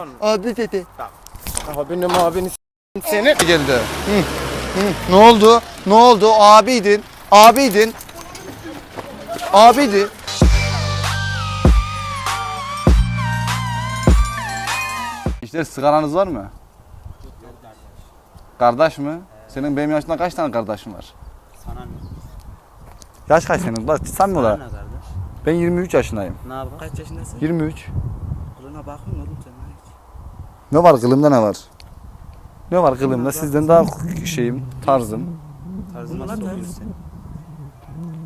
abisi. Abi dedi. Abinin abini s- seni. Geldi. Hı. Hı. Ne oldu? Ne oldu? Abiydin. Abiydin. Abiydi. İşte sigaranız var mı? Kardeş mi? Senin benim yaşında kaç tane kardeşin var? Sana ne? Yaş kaç senin? Bak sen mi Sana ola? ne kardeş? Ben 23 yaşındayım. Ne yapalım? Kaç yaşındasın? 23. Kılına bakın oğlum. Ne var kılımda ne var? Ne var kılımda? Sizden daha şeyim, tarzım. Tarzına Bunlar sokuyorsun tarz. sen.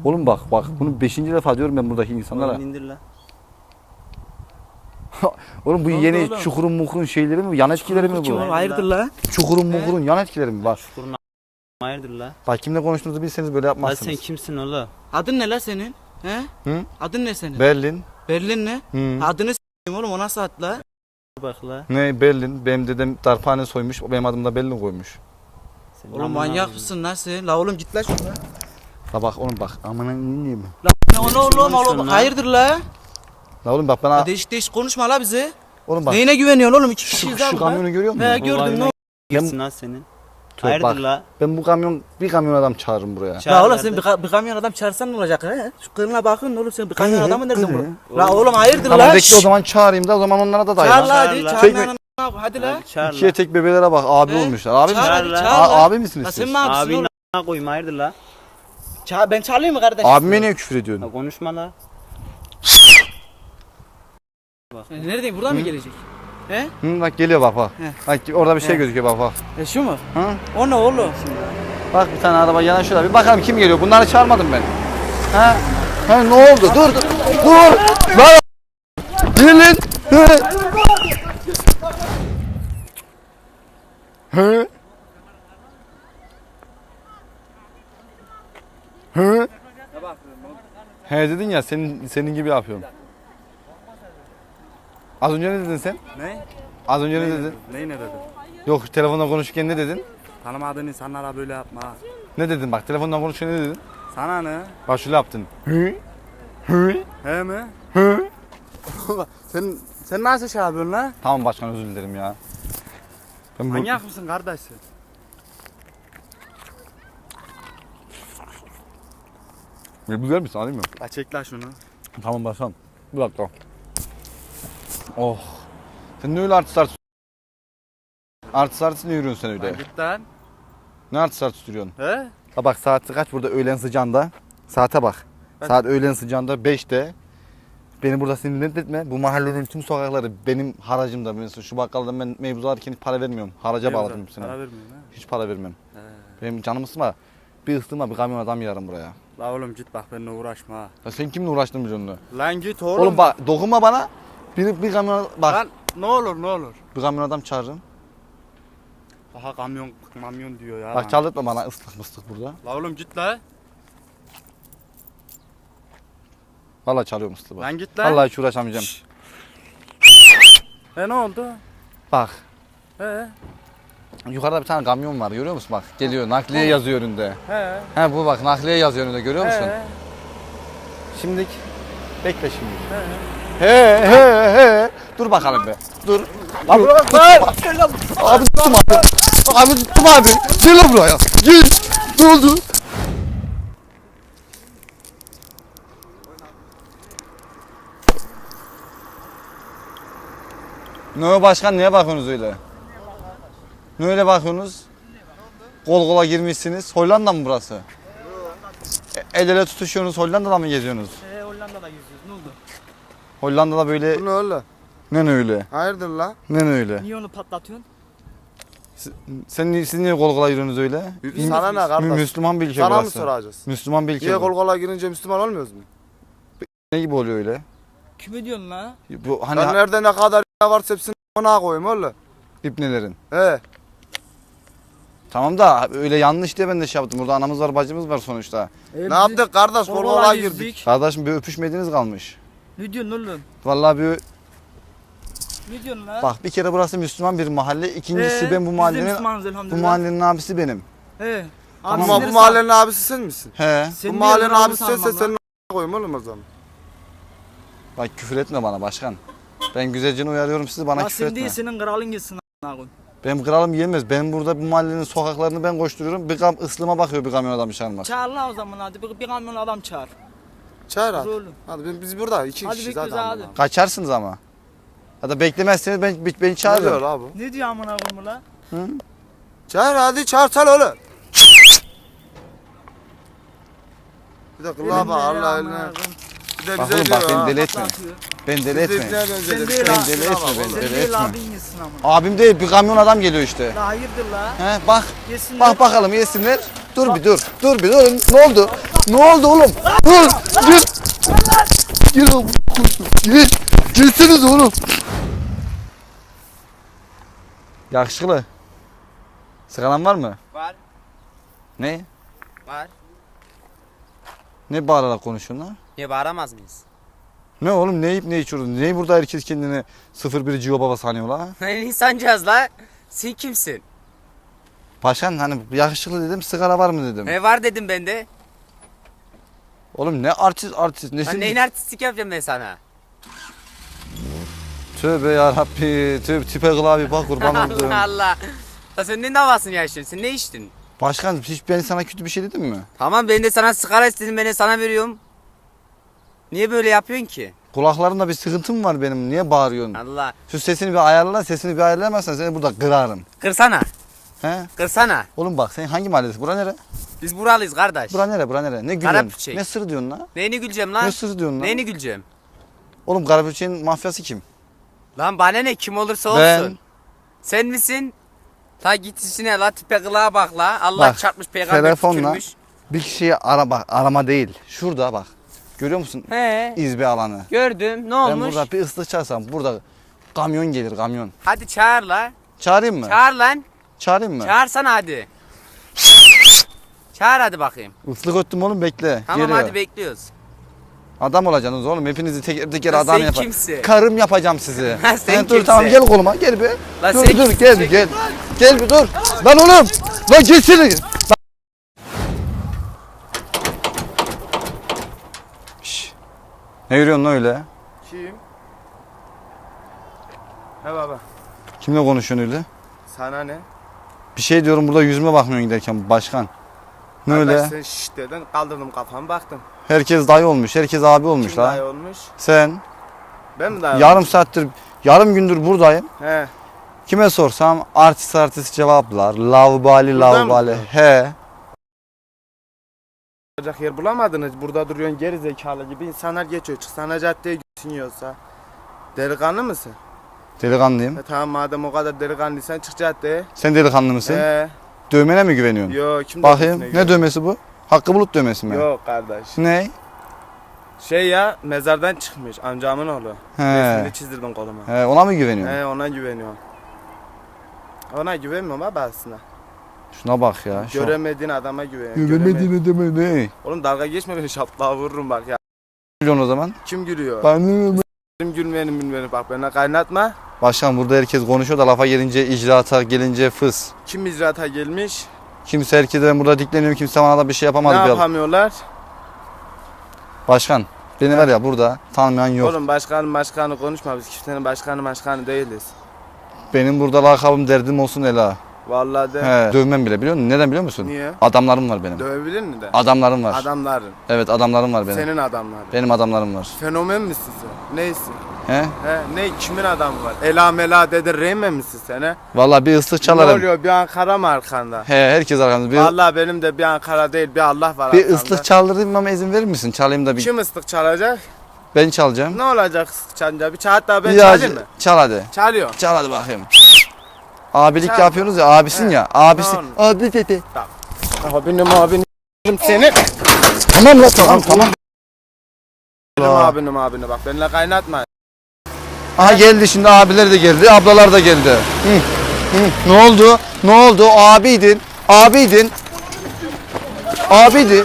Oğlum bak bak bunu 5. defa diyorum ben buradaki insanlara. Oğlum indir la. Oğlum bu Ne oldu yeni oğlum? çukurun mukurun şeyleri mi? Yan etkileri mi Kim bu? oğlum hayırdır la? Çukurun mukurun yan etkileri mi? Bak. Kuruna hayırdır la. Bak kimle konuştuğunuzu bilseniz böyle La yapmazsınız. sen kimsin oğlum? Adın ne la senin? He? Hı? Adın ne senin? Berlin. Berlin ne? Hı. Adını s**eyim oğlum o nasıl ad la? Bak la. Ne Berlin? Benim dedem darphane soymuş. Benim adım da Berlin koymuş. Sen Oğlum amına manyak koyayım. mısın lan sen? La oğlum git la şuradan. La bak oğlum bak. Aman ne diyeyim? Ne oğlum oğlum konuşuyorsun oğlum lan? hayırdır la? La oğlum bak bana. Ya değişik değişik konuşma la bize. Oğlum bak. Neyine güveniyorsun oğlum? İki Şu, kişiyiz şu abi. kamyonu görüyor musun? He gördüm ne Kimsin lan senin? Tövbe Hayırdır bak. la? Ben bu kamyon bir kamyon adam çağırırım buraya. Çağır La oğlum sen bir, ka- bir kamyon adam çağırsan ne olacak he? Şu kılına bakın oğlum sen bir kamyon Kılı, adamı nereden kılı. bu? La oğlum hayırdır Tamam la? bekle o zaman çağırayım da o zaman onlara da. Çağır lan. la hadi Çağır çağır Çekme. lan, lan, hadi la. Çağır İkiye la. tek bebelere bak abi He? olmuşlar. Abi mi? Çağır hadi Çağır la. çağır A- la. abi misin La sen istiyorsun? mi abisin Abin oğlum? a**ına koyayım hayırdır la. Ça- ben çağırayım mı kardeş? Abime niye küfür ediyorsun? La konuşma la. Neredeyim buradan mı gelecek? He? Hı, bak geliyor bak bak. He. Bak orada bir şey He. gözüküyor bak bak. E şu mu? Hı? O ne oğlum? Bak bir tane araba yanaşıyor. Bir bakalım kim geliyor. Bunları çağırmadım ben. Ha? Ha ne oldu? Dur dur. Dur. Lan. Gelin. Hı. Hı. He dedin ya senin senin gibi yapıyorum. Az önce ne dedin sen? Ne? Az önce ne dedin? Neyi ne dedin? Yok telefonda konuşurken ne dedin? Tanımadığın insanlara böyle yapma. Ne dedin bak telefondan konuşurken ne dedin? Sana ne? Bak şöyle yaptın. Hı? Hı? He mi? Hı? sen sen nasıl şey yapıyorsun la? Tamam başkan özür dilerim ya. Ben bu- Manyak mısın kardeş sen? Bir güzel misin alayım mı? La çek la şunu. Tamam başkan. Bir dakika. Oh. Sen ne öyle artist artist Artist artist ne yürüyorsun sen Lan öyle? git lan. Ne artist artist yürüyorsun? He? Ha bak saat kaç burada öğlen sıcağında? Saate bak. Saat öğlen sıcağında 5'te. Beni burada sinirlenip etme. Bu mahallenin tüm sokakları benim haracımda. Mesela şu bakkaldan ben meyve alırken hiç para vermiyorum. Haraca bağladım hepsine. Para vermiyorsun ha. Hiç para vermem. He. Benim canım ısınma. Bir ısınma bir kamyon adam yarım buraya. La oğlum git bak benimle uğraşma ha. Ya sen kimle uğraştın biliyorsun? Lan git oğlum. Oğlum, bak dokunma bana. Bir, bir kamyon bak Lan ne olur ne olur. bir kamyon adam çağırırım. Aha kamyon kamyon diyor ya. Bak çaldırtma bana ıslık mıslık burada. La oğlum git la. Vallahi çalıyorum ıslığı bak. Lan git lan. Vallahi hiç uğraşamayacağım. Şşş. E ne oldu? Bak He. yukarıda bir tane kamyon var görüyor musun bak geliyor nakliye yazıyor önünde. He. He bu bak nakliye yazıyor önünde görüyor musun? He. Şimdilik bekle şimdi. He he he. Dur bakalım be. Dur. Abi bırak lan. Abi tuttum abi. Abi tuttum abi. Gel lan buraya. Gel. Ne oldu? Ne başkan neye bakıyorsunuz öyle? Ne öyle bakıyorsunuz? Kol kola girmişsiniz. Hollanda mı burası? E- El ele tutuşuyorsunuz Hollanda'da mı geziyorsunuz? He Hollanda'da geziyoruz ne oldu? Hollanda'da böyle Bu ne öyle? ne ne öyle? Hayırdır la? Ne ne öyle? Niye onu patlatıyorsun? Sen ni- siz niye kol kola yürüyorsunuz öyle? Sana ne kardeş? Müslüman bir ülke Sana mı burası. soracağız? Müslüman bir ülke Niye kol kola girince Müslüman olmuyoruz mu? Ne gibi oluyor öyle? Kime diyorsun la? Bu hani Hani nerede ne kadar varsa hepsini ona koyayım oğlum. ipnelerin. He. Tamam da öyle yanlış diye ben de şey yaptım. Burada anamız var bacımız var sonuçta. Ne yaptık kardeş? Kol kola girdik. Kardeşim bir öpüşmediğiniz kalmış. Ne diyorsun oğlum? Vallahi bir Ne diyorsun la? bak bir kere burası Müslüman bir mahalle. İkincisi He, ben bu biz de mahallenin Müslümanız bu elhamdülillah. mahallenin abisi benim. He. Tamam. Ama bu mahallenin abisi sen misin? He. Bu mahallenin abisi sense lan? senin a**ına koyayım oğlum o zaman. Bak küfür etme bana başkan. Ben güzelce uyarıyorum sizi bana küfür etme. şimdi senin kralın gitsin a**ına koyayım. Benim kralım yemez. Ben burada bu mahallenin sokaklarını ben koşturuyorum. Bir kam ıslığıma bakıyor bir kamyon adam çağırmak. Çağır la o zaman hadi bir, bir kamyon adam çağır. Çağır Hadi hadi. oğlum. Hadi biz- biz burada iki Hadi kişiyiz bekliyoruz hadi. hadi. hadi. Kaçarsınız ama. Ya da beklemezseniz ben, ben, beni Ne çağırın. diyor la bu? Ne diyor amına koyayım la? Çağır hadi çağırsana oğlum. Bir dakika la bak Allah eline. Bir de Bak bize oğlum diyor bak beni ha. deli etme. Beni deli de etme. Sen değil ha. bak, Deli etme beni, deli değil etme. abin gitsin amına. Abim değil bir kamyon adam geliyor işte. La hayırdır la? He bak. Yesinler. Bak bakalım yesinler. Dur bir dur. Dur bir dur. Ne oldu? Ne oldu oğlum? Dur. Gir. Gir oğlum. Gir. Girseniz oğlum. Yakışıklı. Sigaran var mı? Var. Ne? Var. Ne bağırarak konuşuyorsun lan? Niye bağıramaz mıyız? Ne oğlum ne yiyip ne içiyorsun? Ne burada herkes kendini 01 Civo Baba sanıyor la? Ne insancağız la? Sen kimsin? Paşan hani yakışıklı dedim sigara var mı dedim. Ne var dedim ben de. Oğlum ne artist artist Lan nesin? neyin artistik yapacağım ben sana? Tövbe yarabbi tövbe tipe kılabi bak kurban oldum. Allah Allah. La sen ne davasını yaşıyorsun? Sen ne içtin? Başkan hiç ben sana kötü bir şey dedim mi? Tamam ben de sana sigara istedim ben de sana veriyorum. Niye böyle yapıyorsun ki? Kulaklarımda bir sıkıntım var benim. Niye bağırıyorsun? Allah. Şu sesini bir ayarla. Sesini bir ayarlamazsan seni burada kırarım. Kırsana. He? Kırsana. Oğlum bak sen hangi mahalledesin? Bura nere? Biz buralıyız kardeş. Bura nere? Bura nere? Ne gülüyorsun? Karapüçek. Ne sır diyorsun lan? Neyini güleceğim Ne lan? sır diyorsun lan? Neyini güleceğim? Oğlum Karapüçek'in mafyası kim? Lan bana ne kim olursa olsun. Ben. Sen misin? Ta git işine la tipe kılığa bak la. Allah Bak, çarpmış peygamber telefonla- tükürmüş. Bir kişiyi ara bak. Arama değil. Şurada bak. Görüyor musun? He. İzbe alanı. Gördüm. Ne Ben olmuş? burada bir ıslık çalsam burada kamyon gelir kamyon. Hadi çağır la. Çağırayım mı? Çağır lan. Çağırayım mı? Çağırsana hadi. Çağır hadi bakayım. Islık öttüm oğlum bekle. Tamam Geliyor. hadi bekliyoruz. Adam olacaksınız oğlum. Hepinizi teker teker Lan adam sen yapar. kimsin? Karım yapacağım sizi. Sen dur kimsin? tamam gel koluma gel bir. Lan dur sen dur kimsin? gel bir gel. Gel bir dur. Lan oğlum. Lan geçsene. Lan. Şş. Ne yürüyorsun lan öyle? Kim? He baba. Kimle konuşuyorsun öyle? Sana ne? Bir şey diyorum burada yüzüme bakmıyorsun giderken başkan. Öyle? Kardeş sen şşt dedin kaldırdım kafamı baktım. Herkes dayı olmuş. Herkes abi olmuş Kim la. dayı olmuş? Sen Ben mi dayı yarım saattir yarım gündür buradayım. He. Kime sorsam artist artist cevaplar. Lavbali Burada lavbali. He. Olacak yer bulamadınız. Burada duruyorsun geri zekalı gibi. İnsanlar geçiyor. Çıksana caddeye götün yiyorsa. Delikanlı mısın? Delikanlıyım. E tamam madem o kadar delikanlıysan çık caddeye. Sen delikanlı mısın? He. Dövmene mi güveniyorsun? Yo kim Bakayım. Ne dövmesi bu? Hakkı Bulut dövmesi mi? Yok kardeş. Ne? Şey ya mezardan çıkmış amcamın oğlu. He. Resmini çizdirdim koluma. He, ona mı güveniyorsun? He ona güveniyorum. Ona güvenmiyorum abi aslında. Şuna bak ya. Şu Göremediğin adama güveniyorum. Göremedi- Güvenmediğini deme ne? Oğlum dalga geçme beni şaplığa vururum bak ya. Gülüyorsun o zaman. Kim gülüyor? Ben Kim gülmeyenim bilmeyenim bak bana kaynatma. Başkan burada herkes konuşuyor da lafa gelince icraata gelince fıs. Kim icraata gelmiş? Kimse herkese ben burada dikleniyorum kimse bana da bir şey yapamadı. ne bir- yapamıyorlar? Başkan beni var ya burada tanımayan yok. Oğlum başkanın başkanı konuşma biz kimsenin başkanı başkanı değiliz. Benim burada lakabım derdim olsun Ela. Vallahi de. He. Dövmem bile biliyor musun? Neden biliyor musun? Niye? Adamlarım var benim. Dövebilir mi de? Adamlarım var. Adamların. Evet adamlarım var benim. Senin adamların. Benim adamlarım var. Fenomen misin sen? Neysin? He? He? Ne kimin adamı var? Ela mela dedi Reymen misin sen he? Vallahi bir ıslık Ne çalarım. oluyor bir Ankara mı arkanda? He herkes arkamda. Bir, Vallahi benim de bir Ankara değil bir Allah var bir arkamda. ıslık çaldırayım ama izin verir misin? Çalayım da bir. Kim ıslık çalacak? Ben çalacağım. Ne olacak ıslık çalınca? Bir çal hatta ben Bir çalayım mı? Çal hadi. Çalıyor. Çal hadi bakayım. Abilik Çal. yapıyorsunuz ya abisin He. ya. Abisi. Tamam. Abi dedi. Abinim abinim seni. Tamam la tamam tamam. Benim abinim abini bak benimle kaynatma. Aha geldi şimdi abiler de geldi. Ablalar da geldi. Hı. Hı. Ne oldu? Ne oldu? Abiydin. Abiydin. Abiydi.